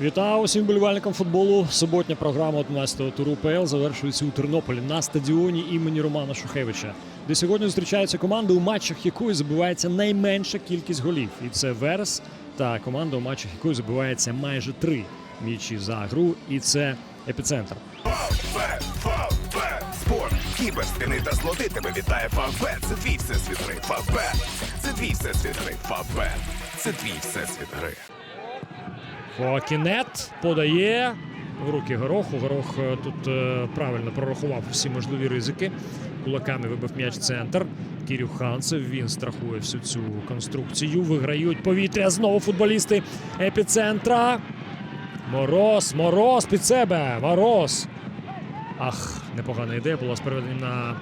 Вітаю усім болівальникам футболу. Суботня програма 11-го туру УПЛ завершується у Тернополі на стадіоні імені Романа Шухевича, де сьогодні зустрічаються команди, у матчах якої забивається найменша кількість голів. І це Верес та команда, у матчах якої забивається майже три м'ячі за гру. І це епіцентр. Спорт, кіберспіни та слоти тебе вітає Фавбет. Це твій всесвіт гри. Фавбет, це твій всесвіт гри. Фавбет, це твій всесвіт гри. Фокінет подає в руки гороху. Горох е, тут е, правильно прорахував всі можливі ризики. Кулаками вибив м'яч центр. Кірюх Ханцев. Він страхує всю цю конструкцію. Виграють повітря знову футболісти епіцентра. Мороз, мороз під себе. Мороз. Ах, непогана ідея була з переведенням на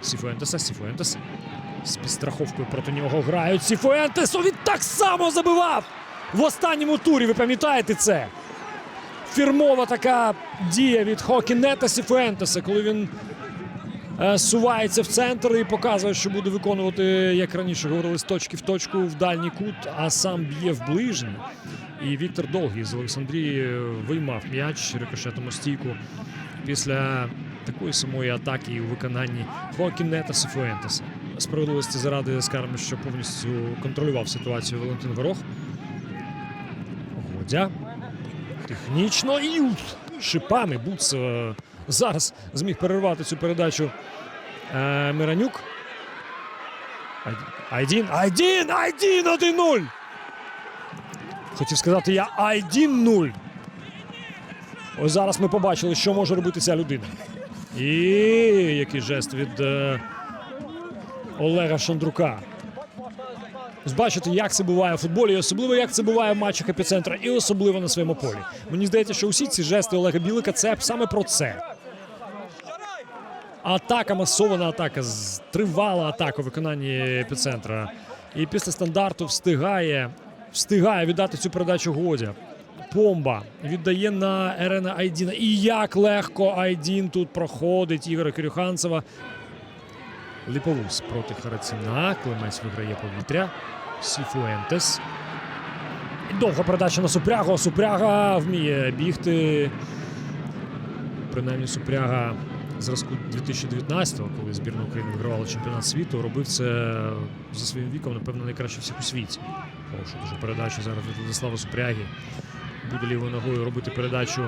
Сіфуентеса. Сіфуентес з підстраховкою проти нього грають. Сіфуентес! Він так само забивав! В останньому турі, ви пам'ятаєте це? Фірмова така дія від Хокінета Сіфуентеса, коли він е, сувається в центр і показує, що буде виконувати, як раніше говорили, з точки в точку в дальній кут, а сам б'є в ближній. І Віктор Довгий з Олександрії виймав м'яч рикошетом у стійку після такої самої атаки у виконанні Хокінета Сіфуентеса. Справедливості заради скажемо, що повністю контролював ситуацію Валентин Горох. Годя. Технічно і шипами Буц е, зараз зміг перервати цю передачу е, Миранюк. Айдін, Айдін, Айдін 1-0. Хотів сказати я Айдін 0. Ось зараз ми побачили, що може робити ця людина. І який жест від е, Олега Шандрука. Ось Бачите, як це буває в футболі, і особливо як це буває в матчах епіцентра, і особливо на своєму полі. Мені здається, що усі ці жести Олега Білика це саме про це. Атака, масована атака, тривала атака у виконанні епіцентра. І після стандарту встигає, встигає віддати цю передачу Годя. Помба віддає на Ерена Айдіна. І як легко Айдін тут проходить Ігоря Кирюханцева. Ліповус проти Харацина. Климець виграє повітря. Сіфуентес. Довга передача на Супрягу. Супряга вміє бігти. Принаймні Супряга зразку 2019-го, коли збірна України вигравала чемпіонат світу, робив це за своїм віком, напевно, найкраще всіх у світі. Хороша дуже передача зараз від Владислава Супряги. Буде лівою ногою робити передачу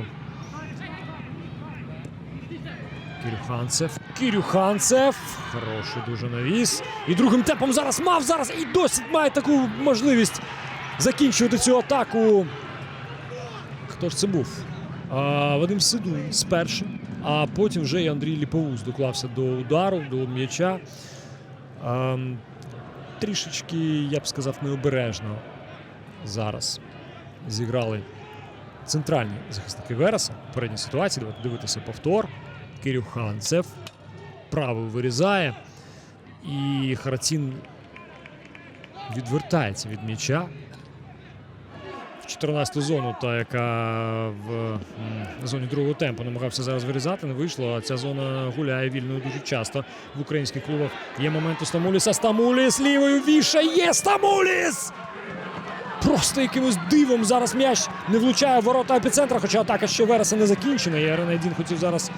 Кирюханцев. Кирюханцев. Хороший дуже навіс. І другим темпом зараз мав зараз і досі має таку можливість закінчувати цю атаку. Хто ж це був? А, Вадим Сидун спершу, а потім вже і Андрій Ліповуз доклався до удару, до м'яча. Трішечки, я б сказав, необережно зараз зіграли центральні захисники Вереса. В передній ситуації. Давайте дивитися повтор. Кирюханцев правою вирізає. І Харацін відвертається від м'яча. В 14-ту зону, та яка в зоні другого темпу намагався зараз вирізати, не вийшло. А ця зона гуляє вільною дуже часто в українських клубах. Є момент у Стамуліса. Стамуліс лівою вішає. Стамуліс! Просто якимось дивом зараз м'яч не влучає в ворота епіцентра, хоча атака ще Вереса не закінчена. І 1 хотів зараз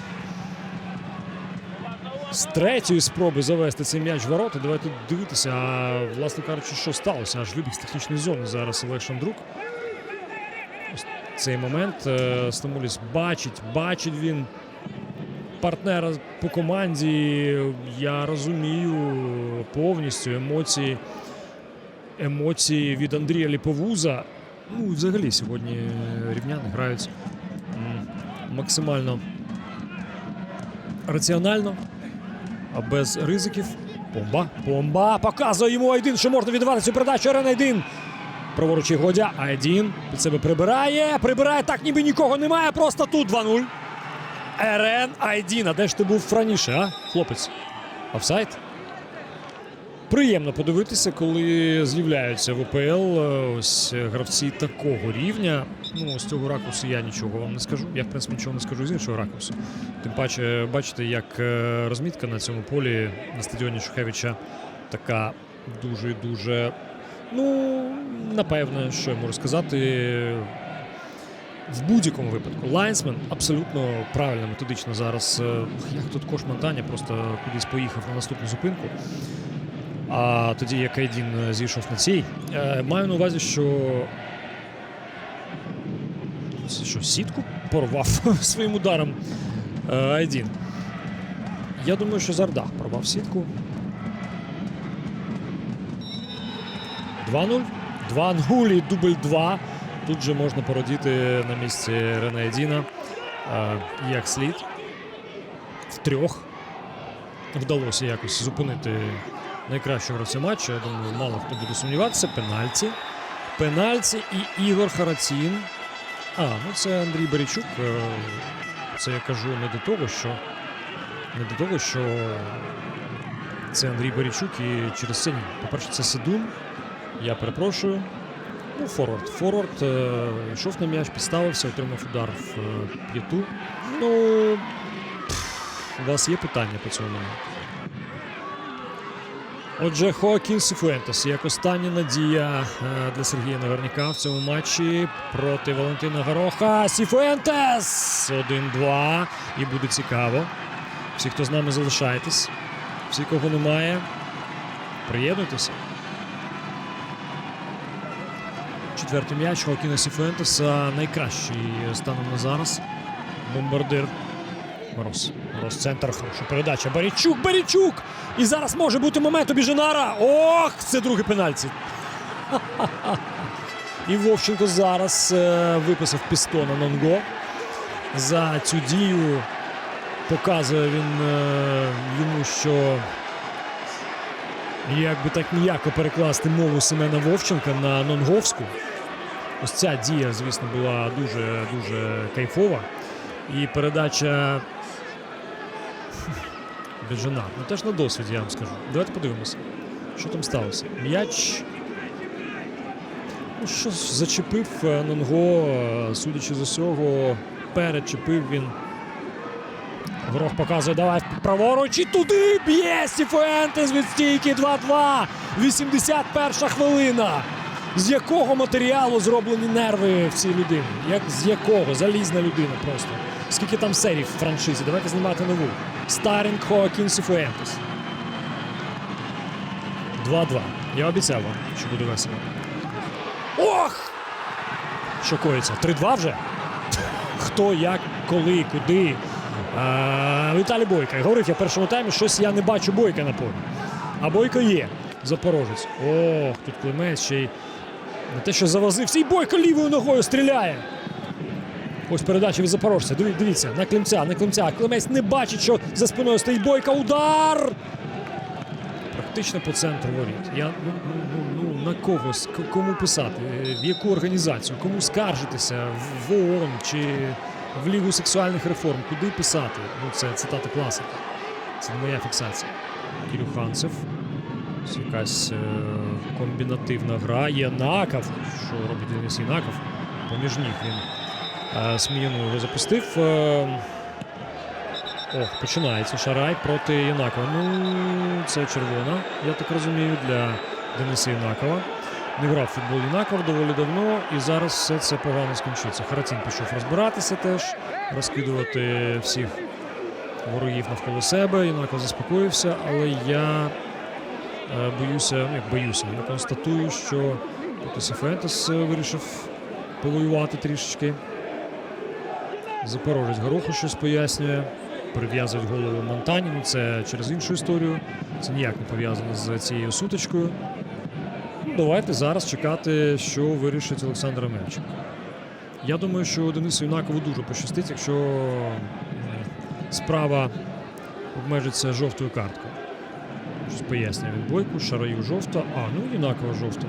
з третьої спроби завести цей м'яч в ворота. Давайте дивитися. А власне кажучи, що сталося? Аж вибіг з технічної зони зараз Олег Шандрук. Ось цей момент е, Стамуліс бачить, бачить він партнера по команді. Я розумію повністю емоції емоції від Андрія Ліповуза. Ну, взагалі сьогодні рівняни грають максимально раціонально, без ризиків. Помба. Помба. Показує йому Айдін, що можна віддавати цю передачу. Арен Айдін. Праворуч Годя. Айдін під себе прибирає. Прибирає так, ніби нікого немає. Просто тут 2-0. Ерен Айдін. А де ж ти був раніше, а? Хлопець. Офсайд? Приємно подивитися, коли з'являються в ОПЛ е, ось гравці такого рівня. Ну, з цього ракурсу я нічого вам не скажу. Я, в принципі, нічого не скажу з іншого ракурсу. Тим паче, бачите, як е, розмітка на цьому полі на стадіоні Шухевича така дуже дуже. Ну, напевно, що я можу сказати. в будь-якому випадку лайнсмен абсолютно правильно методично зараз. е, Як тут Кош просто кудись поїхав на наступну зупинку. А тоді як Айдін е, зійшов на цій. Е, Маю на увазі, що. Що, сітку порвав своїм ударом е, Айдін. Я думаю, що Зардах порвав сітку. 2-0. 2-0 і дубль 2. Тут же можна породіти на місці Рене Айдіна як слід. В трьох вдалося якось зупинити найкращого гравця матчу. Я думаю, мало хто буде сумніватися. Пенальті. Пенальті і Ігор Харацін. А, ну це Андрій Барічук. Е, Це я кажу не до того, що не до того, що це Андрій Барічук і через це. По-перше, це Сидун. Я перепрошую. Ну, форвард. Форвард е, йшов на м'яч, підставився, отримав удар в е, п'яту. Ну, у вас є питання по цьому моменту? Отже, Хоакін Сіфуентес як остання надія е, для Сергія Наверняка в цьому матчі проти Валентина Гороха. Сіфуентес! 1-2. І буде цікаво. Всі, хто з нами залишаєтесь, всі, кого немає, приєднуйтеся. Четвертий м'яч Хоакіна Сіфуентеса найкращий станом на зараз. Бомбардир. Мороз. Мороз центр. Хороша передача. Барічук, Барічук! І зараз може бути момент у Біженара. Ох, це другий пенальті. І Вовченко зараз е, виписав пістона Нонго. За цю дію показує він е, йому, що як би так ніяко перекласти мову Семена Вовченка на нонговську. Ось ця дія, звісно, була дуже дуже кайфова. І передача Беджана. Ну теж на досвіді, я вам скажу. Давайте подивимося, що там сталося. М'яч. Ну, що ж, зачепив е, Нонго, е, судячи з усього, перечепив він. Горох показує, давай праворуч і туди б'є Сіфуентес від стійки 2-2. 81 хвилина. З якого матеріалу зроблені нерви в цій людині? Як, з якого? Залізна людина просто. Скільки там серій в франшизі? Давайте знімати нову. Старінг Хоакін Сіфуентес. 2-2. Я обіцяв вам, що буде весело. Ох! Що коїться? 3-2 вже? Хто, як, коли, куди. А, Віталій Бойко. Говорив я в першому таймі, щось я не бачу Бойка на полі. А Бойко є. Запорожець. Ох, тут Климець ще й не те, що завозився. І Бойко лівою ногою стріляє. Ось передача від запорожця. Дивіться, на Климця, на Климця. Климець не бачить, що за спиною стоїть Бойка. Удар! Практично по центру воріт. Я ну, ну, ну, ну на когось, кому писати, Е, в яку організацію, кому скаржитися в- ООН чи в Лігу сексуальних реформ, куди писати? Ну, це цитата класика. Це не моя фіксація. Кірюханцев. Якась е, комбінативна гра. Є Накав. Що робить Денис Єнаков? Поміж ніг він е, Сміяну його запустив. Е, Ох, починається Шарай проти Єнакова. Ну, це червона, я так розумію, для Дениса Єнакова. Не грав футбол Єнаков доволі давно, і зараз все це погано скінчиться. Харатін пішов розбиратися теж, розкидувати всіх ворогів навколо себе. Єнаков заспокоївся, але я боюся, ну як боюся, я констатую, що тут Сіфентес е, вирішив повоювати трішечки. Запорожець Гороху щось пояснює. Прив'язують голову Монтані. Ну це через іншу історію. Це ніяк не пов'язано з цією сутичкою. Ну, давайте зараз чекати, що вирішить Олександр Амельченко. Я думаю, що Денису Юнакову дуже пощастить, якщо справа обмежиться жовтою карткою. Щось пояснює він бойку, шараю жовта. А, ну Юнакова жовта.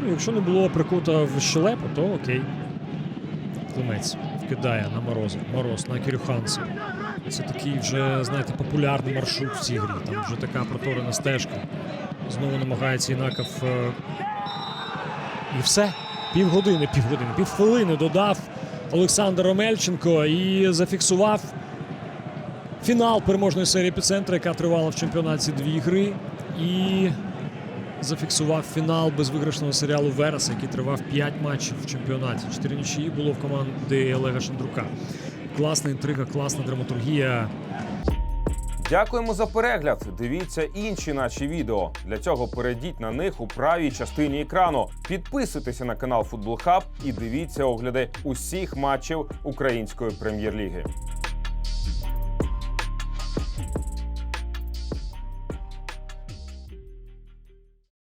Ну, якщо не було прикута в щелепу, то окей. Климець кидає на мороза. Мороз на Кирюханця. Це такий вже, знаєте, популярний маршрут в цій грі. Там вже така проторена стежка. Знову намагається Інаков. е, І все. Півгодини, півгодини, півхвилини додав Олександр Омельченко і зафіксував фінал переможної серії епіцентра, яка тривала в чемпіонаті дві гри. І зафіксував фінал безвиграшного серіалу Вереса, який тривав 5 матчів в чемпіонаті. Чотири нічиї було в команди Олега Шандрука. Класна інтрига, класна драматургія. Дякуємо за перегляд. Дивіться інші наші відео. Для цього перейдіть на них у правій частині екрану. Підписуйтеся на канал Футбол Хаб і дивіться огляди усіх матчів української прем'єр-ліги.